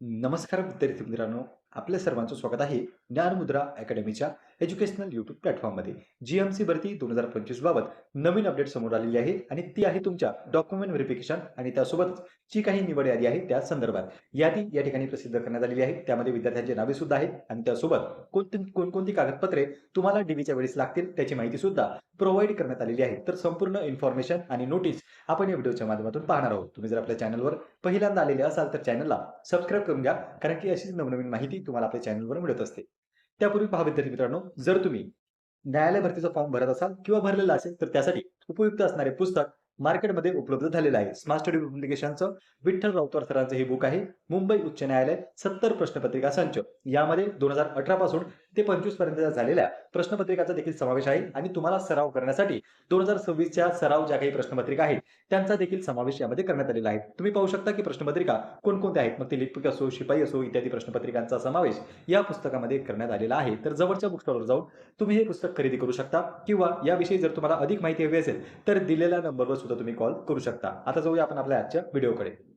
नमस्कार विद्यार्थी मित्रांनो आपल्या सर्वांचं स्वागत आहे ज्ञानमुद्रा अकॅडमीच्या एज्युकेशनल यूट्यूब प्लॅटफॉर्ममध्ये. जी एम सी भरती दोन हजार पंचवीस बाबत नवीन अपडेट समोर आलेली आहे आणि ती आहे तुमच्या डॉक्युमेंट व्हेरिफिकेशन आणि त्यासोबतच जी काही निवड यादी आहे त्या संदर्भात. यादी या ठिकाणी प्रसिद्ध करण्यात आलेली आहे. त्यामध्ये विद्यार्थ्यांची नावे सुद्धा आहेत आणि त्यासोबत कोणती कोणकोणती कागदपत्रे तुम्हाला डीबीच्या वेळेस लागतील त्याची माहिती सुद्धा प्रोव्हाइड करण्यात आलेली आहे. तर संपूर्ण इन्फॉर्मेशन आणि नोटीस आपण या व्हिडिओच्या माध्यमातून पाहणार आहोत. तुम्ही जर आपल्या चॅनलवर पहिल्यांदा आलेले असाल तर चॅनलला सबस्क्राईब करून घ्या कारण की अशीच नवनवीन माहिती तुम्हाला आपल्या चॅनलवर मिळत असते. त्यापूर्वी पहा विद्यार्थी मित्रांनो जर तुम्ही न्यायालय भरतीचा फॉर्म भरत असाल किंवा भरलेला असेल तर त्यासाठी उपयुक्त असणारे पुस्तक मार्केटमध्ये उपलब्ध झालेलं आहे. स्मार्ट स्टडी पब्लिकेशनचं विठ्ठल राऊतवार सरांचं हे बुक आहे. मुंबई उच्च न्यायालय सत्तर प्रश्नपत्रिका संच. यामध्ये दोन हजार अठरा पासून ते पंचवीसपर्यंत झालेल्या प्रश्नपत्रिकाचा देखील समावेश आहे. आणि तुम्हाला सराव करण्यासाठी दोन हजार सव्वीसच्या सराव ज्या काही प्रश्नपत्रिका आहेत त्यांचा देखील समावेश यामध्ये करण्यात आलेला आहे. तुम्ही पाहू शकता की प्रश्नपत्रिका कोणकोणत्या आहेत? मग ते लिपिक असो शिपाई असो इत्यादी प्रश्नपत्रिकांचा समावेश या पुस्तकामध्ये करण्यात आलेला आहे. तर जवळच्या बुकस्टॉलवर जाऊन तुम्ही हे पुस्तक खरेदी करू शकता किंवा याविषयी जर तुम्हाला अधिक माहिती हवी असेल तर दिलेल्या नंबरवर सुद्धा तुम्ही कॉल करू शकता. आता जाऊया आपण आपल्या आजच्या व्हिडिओकडे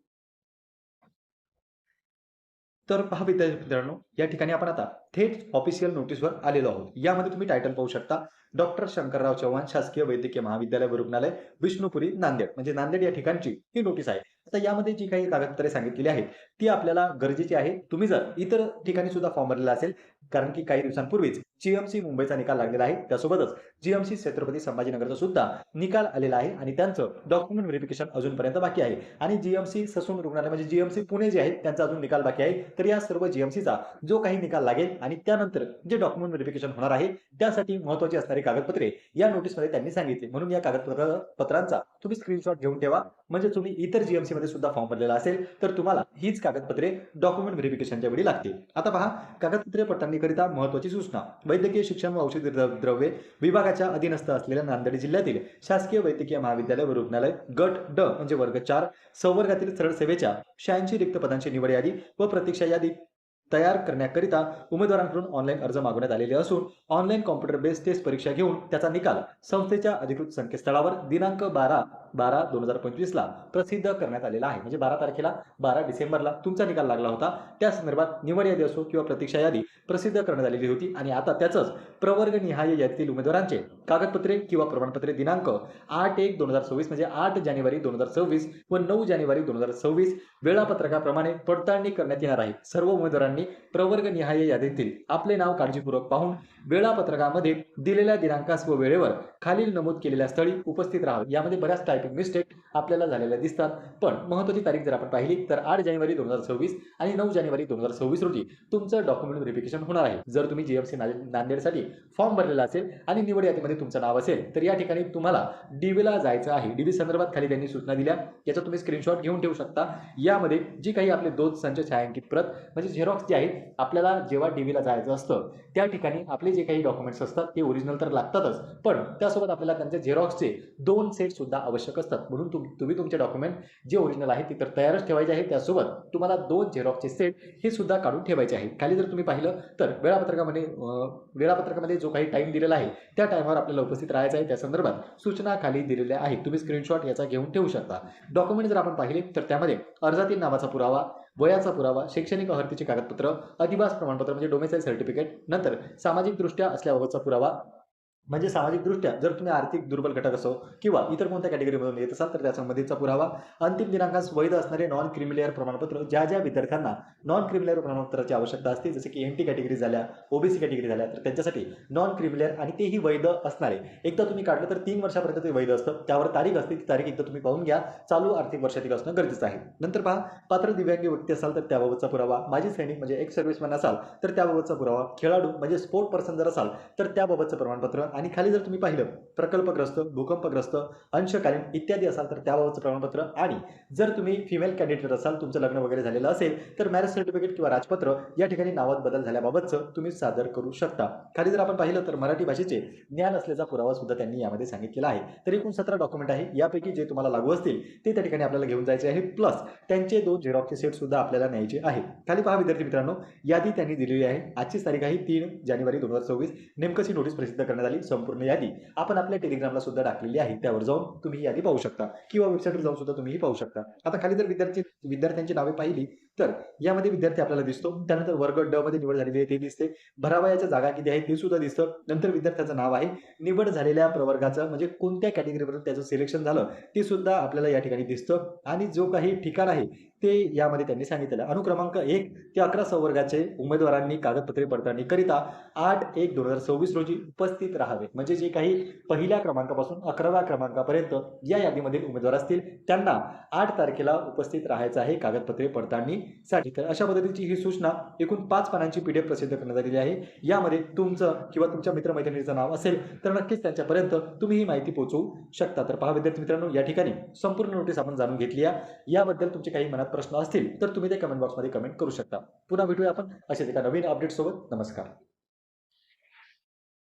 तर पहा विद्यार्थी मित्रांनो या ठिकाणी आपण आता थेट ऑफिशियल नोटीसवर आलेलो आहोत. यामध्ये तुम्ही टायटल पाहू शकता डॉक्टर शंकरराव चव्हाण शासकीय वैद्यकीय महाविद्यालय व रुग्णालय विष्णुपुरी नांदेड. म्हणजे नांदेड या ठिकाणची ही नोटीस आहे. आता यामध्ये जी काही कागदपत्रे सांगितलेली आहेत ती आपल्याला गरजेची आहे तुम्ही जर इतर ठिकाणी सुद्धा फॉर्म भरलेला असेल कारण की काही दिवसांपूर्वीच जीएमसी मुंबईचा निकाल लागलेला आहे. त्यासोबतच जीएमसी छत्रपती संभाजीनगरचा सुद्धा निकाल आलेला आहे आणि त्यांचं डॉक्युमेंट व्हेरिफिकेशन अजूनपर्यंत बाकी आहे. आणि जीएमसी ससून रुग्णालय म्हणजे जीएमसी पुणे जे आहे त्यांचा अजून निकाल बाकी आहे. तर या सर्व जीएमसीचा जो काही निकाल लागेल आणि त्यानंतर जे डॉक्युमेंट व्हेरिफिकेशन होणार आहे त्यासाठी महत्वाची असणारी कागदपत्रे या नोटीसमध्ये त्यांनी सांगितले. म्हणून या कागदपत्र पत्रांचा तुम्ही स्क्रीनशॉट घेऊन ठेवा. म्हणजे तुम्ही इतर जीएमसी मध्ये सुद्धा फॉर्म भरलेला असेल तर तुम्हाला हीच कागदपत्रे डॉक्युमेंट व्हेरिफिकेशनच्या वेळी लागतील. आता पहा कागदपत्रे पडताळणीकरिता महत्वाची सूचना. वैद्यकीय शिक्षण व औषधी द्रव्ये विभागाच्या अधीनस्थ असलेल्या नांदेड जिल्ह्यातील शासकीय वैद्यकीय महाविद्यालय व रुग्णालय गट ड म्हणजे वर्ग चार संवर्गातील सरळ सेवेच्या शहाऐंशी रिक्त पदांची निवड यादी व प्रतीक्षा यादी तयार करण्याकरिता उमेदवारांकडून ऑनलाईन अर्ज मागवण्यात आलेले असून ऑनलाईन कॉम्प्युटर बेस्ड टेस्ट परीक्षा घेऊन त्याचा निकाल संस्थेच्या अधिकृत संकेतस्थळावर दिनांक बारा बारा दोन हजार पंचवीसला प्रसिद्ध करण्यात आलेला आहे. म्हणजे बारा तारखेला बारा डिसेंबरला तुमचा निकाल लागला होता. त्या संदर्भात निवड यादी असो किंवा प्रतीक्षा यादी प्रसिद्ध करण्यात आलेली होती. आणि आता त्याचंच प्रवर्गनिहाय यादीतील उमेदवारांचे कागदपत्रे किंवा प्रमाणपत्रे दिनांक आठ एक दोन हजार सव्वीस म्हणजे आठ जानेवारी दोन हजार सव्वीस व नऊ जानेवारी दोन हजार सव्वीस वेळापत्रकाप्रमाणे पडताळणी करण्यात येणार आहे. सर्व उमेदवारांनी प्रवर्गनिहाय यादीतील आपले नाव काळजीपूर्वक पाहून वेळापत्रकामध्ये दिलेल्या दिनांकास व वेळेवर खालील नमूद केलेल्या स्थळी उपस्थित राहावे. यामध्ये बऱ्याच टायपिंग मिस्टेक आपल्याला झालेल्या दिसतात. पण महत्वाची तारीख जर आपण पाहिली तर आठ जानेवारी दोन हजार सव्वीस आणि नऊ जानेवारी दोन हजार सव्वीस रोजी तुमचं डॉक्युमेंट व्हेरिफिकेशन होणार आहे. जर तुम्ही जीएमसी नांदेडसाठी फॉर्म भरलेला असेल आणि निवड यादीमध्ये तुमचं नाव असेल तर या ठिकाणी तुम्हाला डीबीला जायचं आहे. डीबी संदर्भात खाली त्यांनी सूचना दिल्या. याचा तुम्ही स्क्रीनशॉट घेऊन ठेवू शकता. यामध्ये जी काही आपले दोन संच छायांकित प्रत म्हणजे झेरॉक्स जे आहेत आपल्याला जेव्हा डीबीला जायचं असतं त्या ठिकाणी आपले जे काही डॉक्युमेंट्स असतात ते ओरिजिनल तर लागतातच. पण त्यासोबत आपल्याला त्यांच्या झेरॉक्सचे दोन सेट सुद्धा आवश्यक असतात. म्हणून तुम तुम्ही तुमचे डॉक्युमेंट जे ओरिजिनल आहे ते तर तयारच ठेवायचे आहे. त्यासोबत तुम्हाला दोन झेरॉक्सचे सेट हे सुद्धा काढून ठेवायचे आहे. खाली जर तुम्ही पाहिलं तर वेळापत्रकामध्ये वेळापत्रकामध्ये जो काही टाईम दिलेला आहे त्या टाईमावर आपल्याला उपस्थित राहायचं आहे. त्या संदर्भात सूचना खाली दिलेल्या आहेत. तुम्ही स्क्रीनशॉट याचा घेऊन ठेवू शकता. डॉक्युमेंट जर आपण पाहिले तर त्यामध्ये अर्जातील नावाचा पुरावा वयाचा पुरावा शैक्षणिक अहर्तीचे कागदपत्र अधिवास प्रमाणपत्र म्हणजे डोमेसाईल सर्टिफिकेट नंतर सामाजिकदृष्ट्या असल्याबाबतचा पुरावा म्हणजे सामाजिकदृष्ट्या जर तुम्ही आर्थिक दुर्बल घटक असो किंवा इतर कोणत्या कॅटेगरीमधून येत असाल तर त्या संबंधीचा पुरावा अंतिम दिनांकास वैध असणारे नॉन क्रिमिलेअर प्रमाणपत्र ज्या ज्या विद्यार्थ्यांना नॉन क्रिमिलेअर प्रमाणपत्राची आवश्यकता असते जसे की एन टी कॅटेगरी झाल्या ओबीसी कॅटेगरी झाल्या तर त्यांच्यासाठी नॉन क्रिमिलेअर आणि तेही वैध असणारे. एकदा तुम्ही काढलं तर तीन वर्षापर्यंत ते वैध असतं. त्यावर तारीख असते ती तारीख एकदा तुम्ही पाहून घ्या. चालू आर्थिक वर्षातील असणं गरजेचं आहे. नंतर पहा पात्र दिव्यांगी व्यक्ती असाल तर त्याबाबतचा पुरावा. माजी सैनिक म्हणजे एक सर्व्हिसमॅन असाल तर त्याबाबतचा पुरावा. खेळाडू म्हणजे स्पोर्ट पर्सन जर असाल तर त्याबाबतचं प्रमाणपत्र. आणि खाली जर तुम्ही पाहिलं प्रकल्पग्रस्त भूकंपग्रस्त अंशकालीन इत्यादी असाल तर त्याबाबतचं प्रमाणपत्र आणि जर तुम्ही फिमेल कॅन्डिडेट असाल तुमचं लग्न वगैरे झालेलं असेल तर मॅरेज सर्टिफिकेट किंवा राजपत्र या ठिकाणी नावात बदल झाल्याबाबतचं तुम्ही सादर करू शकता. खाली जर आपण पाहिलं तर मराठी भाषेचे ज्ञान असल्याचा पुरावा सुद्धा त्यांनी यामध्ये सांगितलेला आहे. तर एकूण सतरा डॉक्युमेंट आहे. यापैकी जे तुम्हाला लागू असतील ते त्या ठिकाणी आपल्याला घेऊन जायचे आहे. प्लस त्यांचे दोन झेरॉक्सचे सेट सुद्धा आपल्याला न्यायचे आहे. खाली पहा विद्यार्थी मित्रांनो यादी त्यांनी दिलेली आहे. आजची तारीख आहे तीन जानेवारी दोन हजार सव्वीस. नेमकशी नोटीस प्रसिद्ध करण्यात आली. संपूर्ण यादी आपण आपल्या टेलिग्रामला सुद्धा टाकलेली आहे. त्यावर जाऊन तुम्ही ही यादी पाहू शकता. किंवा वेबसाईटवर जाऊन सुद्धा तुम्ही ही पाहू शकता. आता खाली जर विद्यार्थी विद्यार्थ्यांची नावे पाहिली तर यामध्ये विद्यार्थी आपल्याला दिसतो. त्यानंतर वर्ग ड मध्ये निवड झालेली आहे ते दिसते. भरावयाच्या जागा किती आहे ते सुद्धा दिसतं. नंतर विद्यार्थ्याचं नाव आहे. निवड झालेल्या प्रवर्गाचं म्हणजे कोणत्या कॅटेगरीवरून त्याचं सिलेक्शन झालं ते सुद्धा आपल्याला या ठिकाणी दिसतं. आणि जो काही ठिकाण आहे ते यामध्ये त्यांनी सांगितलेलं अनुक्रमांक एक ते अकरा संवर्गाचे उमेदवारांनी कागदपत्रे पडताळणी करिता आठ एक दोन हजार सव्वीस रोजी उपस्थित राहावे. म्हणजे जे काही पहिल्या क्रमांकापासून अकराव्या क्रमांकापर्यंत या यादीमधील उमेदवार असतील त्यांना आठ तारखेला उपस्थित राहायचं आहे कागदपत्रे पडताळणीसाठी. तर अशा पद्धतीची ही सूचना एकूण पाच पानांची पीडीएफ प्रसिद्ध करण्यात आलेली आहे. यामध्ये तुमचं किंवा तुमच्या मित्रमैत्रिणीचं नाव असेल तर नक्कीच त्यांच्यापर्यंत तुम्ही ही माहिती पोहोचवू शकता. तर पहा विद्यार्थी मित्रांनो या ठिकाणी संपूर्ण नोटीस आपण जाणून घेतली आहे. याबद्दल तुमचे काही मनात प्रश्न असतील तर तुम्ही ते कमेंट बॉक्समध्ये कमेंट करू शकता. पुन्हा भेटूया आपण असेच एका नवीन अपडेट सोबत. नमस्कार.